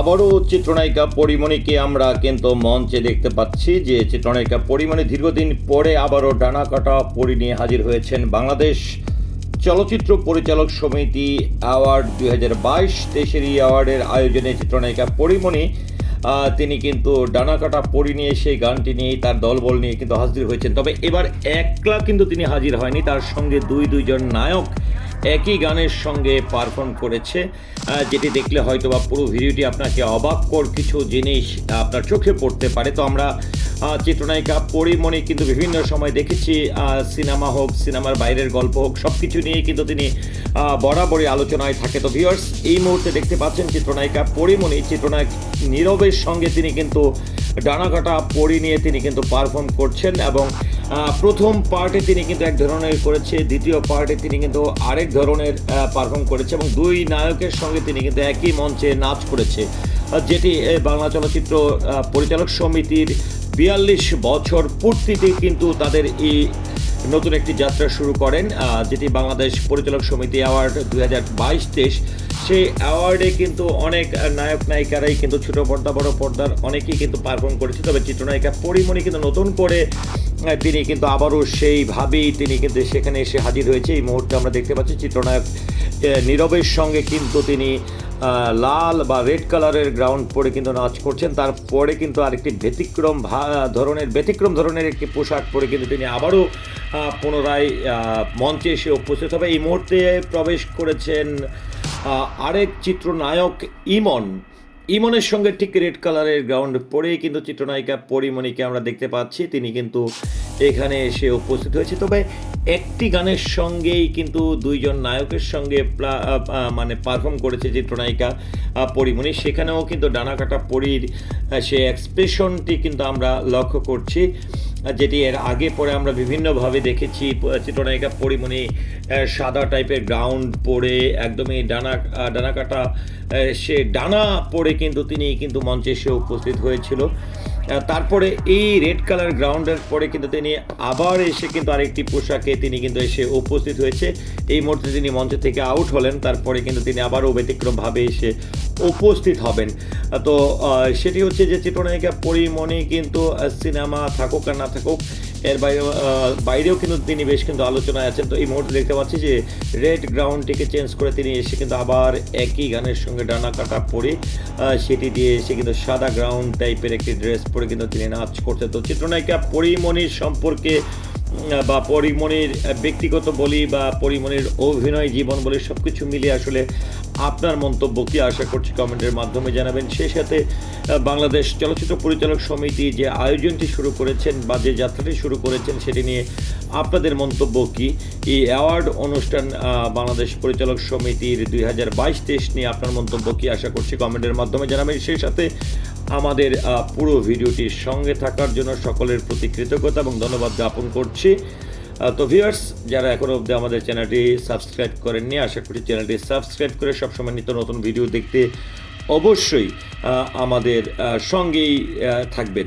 আবারও চিত্রনায়িকা পরিমণিকে আমরা কিন্তু মঞ্চে দেখতে পাচ্ছি যে চিত্রনায়িকা পরিমণি দীর্ঘদিন পরে আবারও ডানা কাটা পরি নিয়ে হাজির হয়েছেন বাংলাদেশ চলচ্চিত্র পরিচালক সমিতি অ্যাওয়ার্ড দুই হাজার বাইশ দেশের এই অ্যাওয়ার্ডের আয়োজনে চিত্রনায়িকা পরিমণি তিনি কিন্তু ডানা কাটা পরি নিয়ে সেই গানটি নিয়ে তার দলবল নিয়ে কিন্তু হাজির হয়েছেন। তবে এবার একলা কিন্তু তিনি হাজির হয়নি। তার সঙ্গে দুই দুইজন নায়ক একই গানের সঙ্গে পারফর্ম করেছে। যেটি দেখলে হয়তো বা পুরো ভিডিওটি আপনাকে অবাককর কিছু জিনিস আপনার চোখে পড়তে পারে। তো আমরা চিত্রনায়িকা পরিমণি কিন্তু বিভিন্ন সময় দেখেছি সিনেমা হোক, সিনেমার বাইরের গল্প হোক সব কিছু নিয়ে কিন্তু তিনি বরাবরই আলোচনায় থাকে। তো ভিউয়ার্স এই মুহূর্তে দেখতে পাচ্ছেন চিত্রনায়িকা পরিমণি। চিত্রনায়ক নীরবের সঙ্গে তিনি কিন্তু ডানাকাটা পরি নিয়ে তিনি কিন্তু পারফর্ম করছেন এবং প্রথম পার্টে তিনি কিন্তু এক ধরনের করেছে, দ্বিতীয় পার্টে তিনি কিন্তু আরেক ধরনের পারফর্ম করেছে এবং দুই নায়কের সঙ্গে তিনি কিন্তু একই মঞ্চে নাচ করেছে। যেটি বাংলা চলচ্চিত্র পরিচালক সমিতির বিয়াল্লিশ বছর পূর্তিতে কিন্তু তাদের এই নতুন একটি যাত্রা শুরু করেন যেটি বাংলাদেশ পরিচালক সমিতি অ্যাওয়ার্ড দুই হাজার বাইশ তেইশ। সেই অ্যাওয়ার্ডে কিন্তু অনেক নায়ক নায়িকারাই কিন্তু ছোট পর্দা, বড় পর্দার অনেকেই কিন্তু পারফর্ম করেছে। তবে চিত্রনায়িকা পরিমণি কিন্তু নতুন করে তিনি কিন্তু আবারও সেইভাবেই তিনি কিন্তু সেখানে এসে হাজির হয়েছে। এই মুহূর্তে আমরা দেখতে পাচ্ছি চিত্রনায়ক নীরবের সঙ্গে কিন্তু তিনি লাল বা রেড কালারের গ্রাউন্ড পরে কিন্তু নাচ করছেন। তারপরে কিন্তু আরেকটি ব্যতিক্রম ধরনের ব্যতিক্রম ধরনের একটি পোশাক পরে কিন্তু তিনি আবারও পুনরায় মঞ্চে এসে উপস্থিত হবে। এই মুহূর্তে প্রবেশ করেছেন আরেক চিত্রনায়ক ইমন। ইমনের সঙ্গে ঠিক রেড কালারের গ্রাউন্ড পরেই কিন্তু চিত্রনায়িকা পরিমণিকে আমরা দেখতে পাচ্ছি। তিনি কিন্তু এখানে এসে উপস্থিত হয়েছে। তবে একটি গানের সঙ্গেই কিন্তু দুইজন নায়কের সঙ্গে মানে পারফর্ম করেছে চিত্রনায়িকা পরিমণি। সেখানেও কিন্তু ডানা কাটা পরির সে এক্সপ্রেশনটি কিন্তু আমরা লক্ষ্য করছি যেটি এর আগে পরে আমরা বিভিন্নভাবে দেখেছি চিত্রনায়িকা পরিমণি সাদা টাইপের গ্রাউন্ড পরে একদমই ডানা ডানা কাটা সে ডানা পরে কিন্তু তিনি কিন্তু মঞ্চে এসে উপস্থিত হয়েছিল। তারপরে এই রেড কালার গ্রাউন্ডের পরে কিন্তু তিনি আবার এসে কিন্তু আরেকটি পোশাকে তিনি কিন্তু এসে উপস্থিত হয়েছে। এই মুহূর্তে তিনি মঞ্চ থেকে আউট হলেন, তারপরে কিন্তু তিনি আবারও ব্যতিক্রমভাবে এসে উপস্থিত হবেন। তো সেটি হচ্ছে যে চিত্রনায়িকা পরিমণি কিন্তু সিনেমা থাকুক আর না থাকুক এর বাইরে বাইরেও কিন্তু তিনি বেশ কিন্তু আলোচনায় আছেন। তো এই মুহূর্তে দেখতে পাচ্ছি যে রেড গ্রাউন্ডটিকে চেঞ্জ করে তিনি এসে কিন্তু আবার একই গানের সঙ্গে ডানা কাটা পরে সেটি দিয়ে এসে কিন্তু সাদা গ্রাউন্ড টাইপের একটি ড্রেস পরে কিন্তু তিনি নাচ করছেন। তো চিত্রনায়িকা পরিমণির সম্পর্কে বা পরিমণির ব্যক্তিগত বলি বা পরিমণির অভিনয় জীবন বলি সব কিছু মিলিয়ে আসলে আপনার মন্তব্য কি আশা করছি কমেন্টের মাধ্যমে জানাবেন। সেই সাথে বাংলাদেশ চলচ্চিত্র পরিচালক সমিতি যে আয়োজনটি শুরু করেছেন বা যে যাত্রাটি শুরু করেছেন, সেটি নিয়ে আপনাদের মন্তব্য কি? এই অ্যাওয়ার্ড অনুষ্ঠান বাংলাদেশ পরিচালক সমিতির দুই হাজার বাইশ তেইশ নিয়ে আপনার মন্তব্য কি আশা করছি কমেন্টের মাধ্যমে জানাবেন। সেই সাথে আমাদের পুরো ভিডিওটির সঙ্গে থাকার জন্য সকলের প্রতি কৃতজ্ঞতা এবং ধন্যবাদ জ্ঞাপন করছি। তো ভিউয়ার্স যারা এখনও অবধি আমাদের চ্যানেলটি সাবস্ক্রাইব করেননি, আশা করি চ্যানেলটি সাবস্ক্রাইব করে সবসময় নিত্য নতুন ভিডিও দেখতে অবশ্যই আমাদের সঙ্গেই থাকবেন।